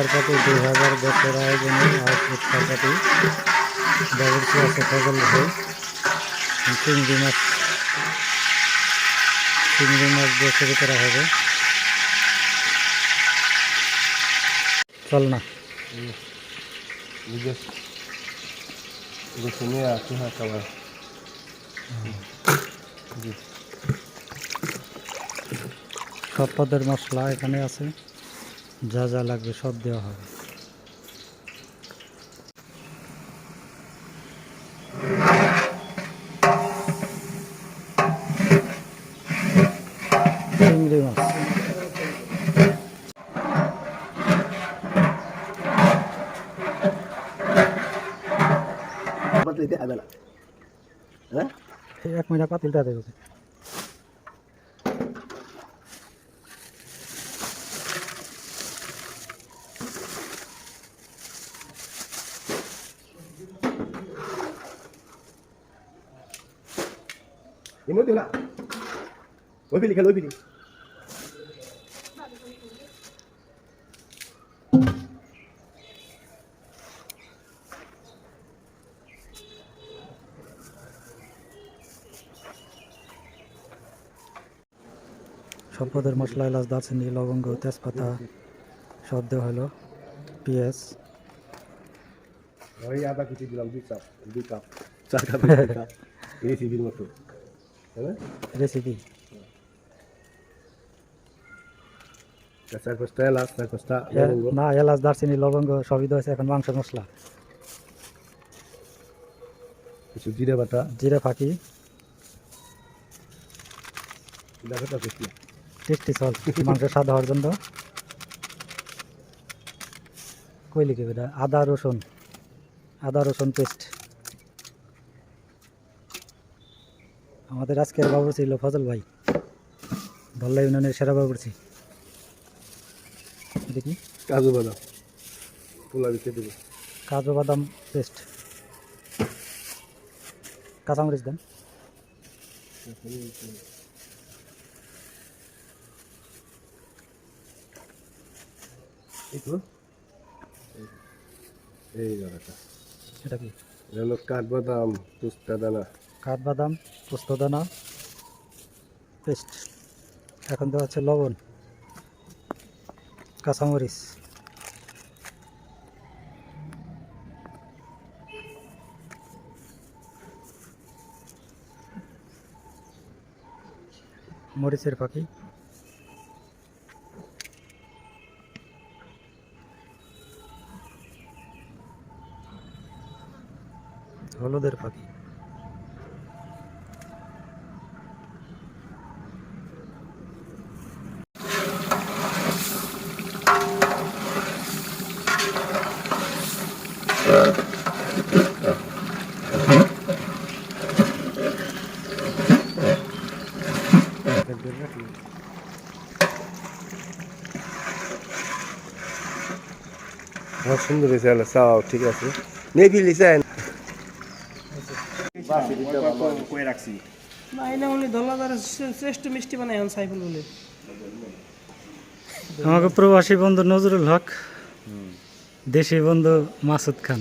प्रजापति दो हज़ार दस हो रहा है जिन्हें आज प्रजापति से फ़सल है तीन दिन तीन दिन देखे भी करा है चलना। हाँ। सब पदर मसला एखे आ যা যা লাগবে সব দেওয়া হবে। চিংড়ি মাছ? এই এক মিনিট পাতিলটা দেখেছে Pili pili. সব মশলা এলাচ দারচিনি লবঙ্গ তেজপাতা সব দেওয়া হলো পেঁয়াজ। ওই আদা কুচি দিলাম দুই কাপ দুই কাপ চার কাপ কাপ রেসিপির মতো। রেসিপি চার পাঁচটা এলাচ চার পাঁচটা না এলাচ দারচিনি লবঙ্গ সবই এখন মাংস মশলা। কিছু জিরে বাটা। জিরে ফাঁকি। টেস্টি সল মাংস স্বাদ হওয়ার জন্য। কইলি কি আদা রসুন। আদা রসুন পেস্ট আমাদের আজকের বাবু ছিল ফজল ভাই। ধল্লা ইউনিয়নের সেরা বাবুরছি দেখি। কাজু বাদাম। পোলা দিতে দেবো। কাজু বাদাম পেস্ট কাঁচামরিচ দেন। এই দানাটা এটা কি? কাঠবাদাম পুস্তা দানা। কাঠবাদাম পোস্তদানা পেস্ট। এখন দেওয়া হচ্ছে লবণ কাঁচামরিচ। মরিচের পাখি। হলুদের হ্যাঁ সুন্দর হয়েছে আল্লাহ চাও ঠিক আছে। নেবি লিসেন না এটা উনি ধন্যবাদের শ্রেষ্ঠ মিষ্টি বানায় এখন সাইফুল বলে। আমাকে প্রবাসী বন্ধু নজরুল হক। দেশি বন্ধু মাসুদ খান।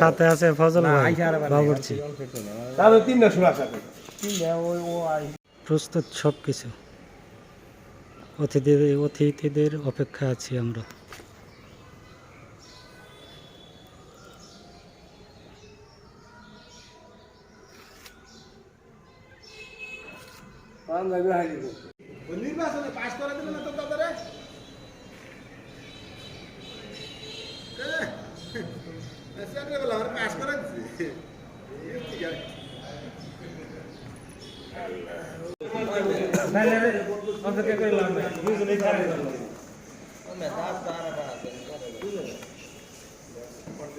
সাথে আছে ফজল ভাই প্রস্তুত সব কিছু অতিথিদের অতিথিদের অপেক্ষা আছি আমরা। নির্বাচনে পাশ করে দিলে না তো দাদারে পাশ করে দিচ্ছি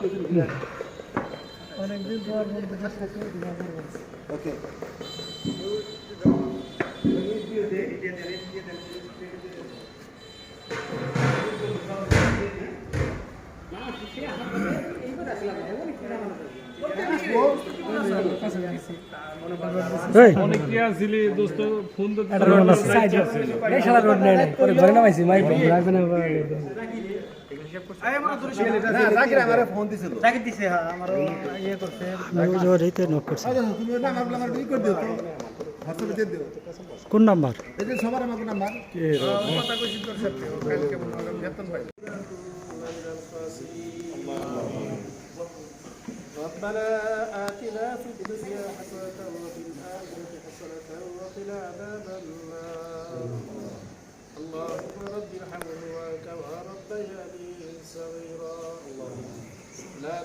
কানা হে এক দুটো বিলের গান্ডা সাইফুলের কথা বলতেছি দোস্ত সাইফুল সাইফুল ইসলাম সাইফুল ওরফে সাইফুল অনেকদিন পর বন্ধুদের সাথে দেখা করবো ওকে এই জাকির আমারে ফোন দিছিল জাকির দিছে হ্যাঁ আমারও ইয়ে করছে ওইতে নক করছে তুমি ওটা আমার আমার ই করে দিও তো হোয়াটসঅ্যাপে দিয়ে দিও কোন নাম্বার এই যে সবার আমার নাম্বার ربنا آتنا في الدنيا حسنة وفي الآخرة حسنة وقنا عذاب النار اللهم رب ارحمهما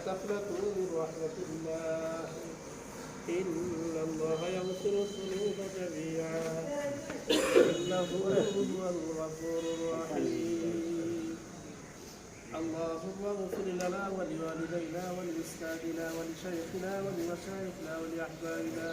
تقنطوا من رحمة الله إن الله يغفر الذنوب جميعا. إنه هو الغفور الرحيم. اللهم اغفر لنا ولوالدينا ولأستاذنا ولشيخنا ولمشايخنا ولأحبابنا